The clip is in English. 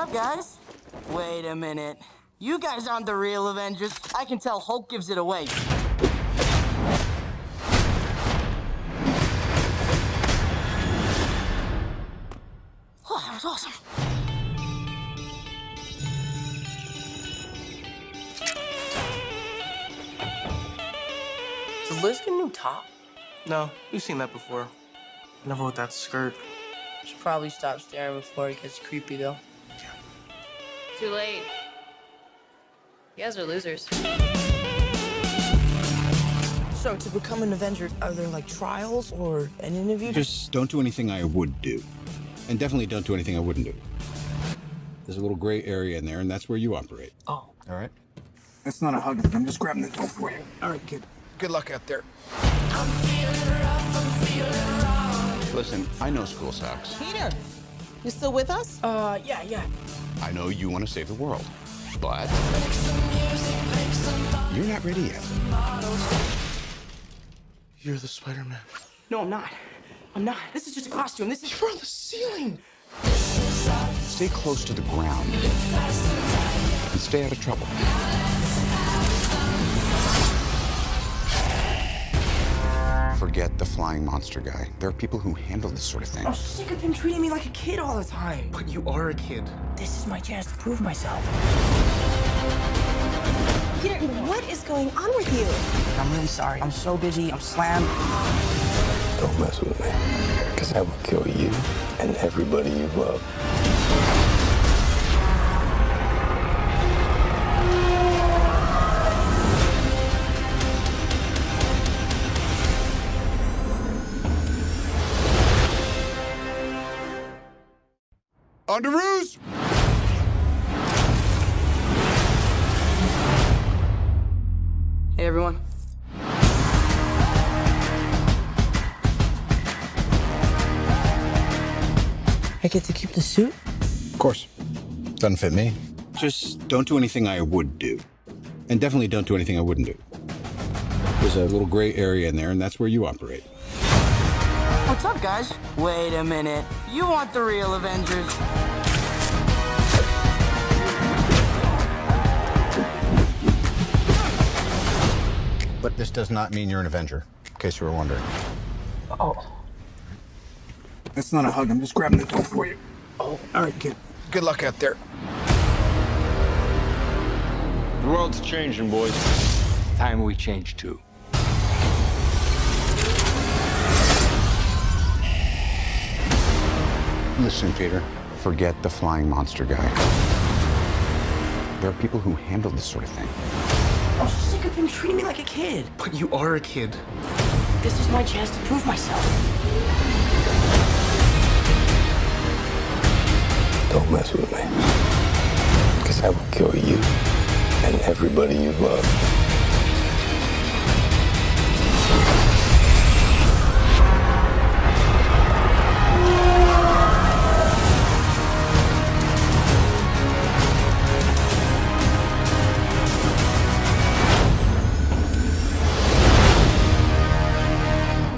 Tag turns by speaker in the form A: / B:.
A: up, guys? Wait a minute. You guys aren't the real Avengers. I can tell Hulk gives it away. Oh, that was awesome.
B: Did Liz get a new top?
C: No, we've seen that before. Never with that skirt.
B: Should probably stop staring before it gets creepy, though.
D: Too late. You guys are losers.
B: So, to become an Avenger, are there like trials or an interview?
E: Just don't do anything I would do. And definitely don't do anything I wouldn't do. There's a little gray area in there, and that's where you operate.
B: Oh.
E: All right?
F: That's not a hug. I'm just grabbing the door for you. All right, kid. Good luck out there.
E: Listen, I know school sucks.
G: Peter, you still with us?
B: Uh, yeah, yeah.
E: I know you want to save the world. But you're not ready yet.
C: You're the Spider-Man.
B: No, I'm not. I'm not. This is just a costume. This is.
C: You're on the ceiling.
E: Stay close to the ground. And stay out of trouble. Forget the flying monster guy. There are people who handle this sort of thing.
B: I'm sick of him treating me like a kid all the time.
C: But you are a kid.
B: This is my chance to prove myself.
G: Peter, what is going on with you?
B: I'm really sorry. I'm so busy. I'm slammed.
F: Don't mess with me. Because I will kill you and everybody you love.
E: Underoos!
A: Hey, everyone.
B: I get to keep the suit?
E: Of course. Doesn't fit me. Just don't do anything I would do. And definitely don't do anything I wouldn't do. There's a little gray area in there, and that's where you operate.
A: What's up, guys? Wait a minute. You want the real Avengers?
E: But this does not mean you're an Avenger, in case you were wondering.
B: Oh.
F: That's not a hug. I'm just grabbing the door for you. Oh, all right, kid. Good luck out there.
H: The world's changing, boys. Time we change too.
E: Listen, Peter, forget the flying monster guy. There are people who handle this sort of thing.
B: I'm sick of him treating me like a kid.
C: But you are a kid.
B: This is my chance to prove myself.
F: Don't mess with me. Because I will kill you and everybody you love.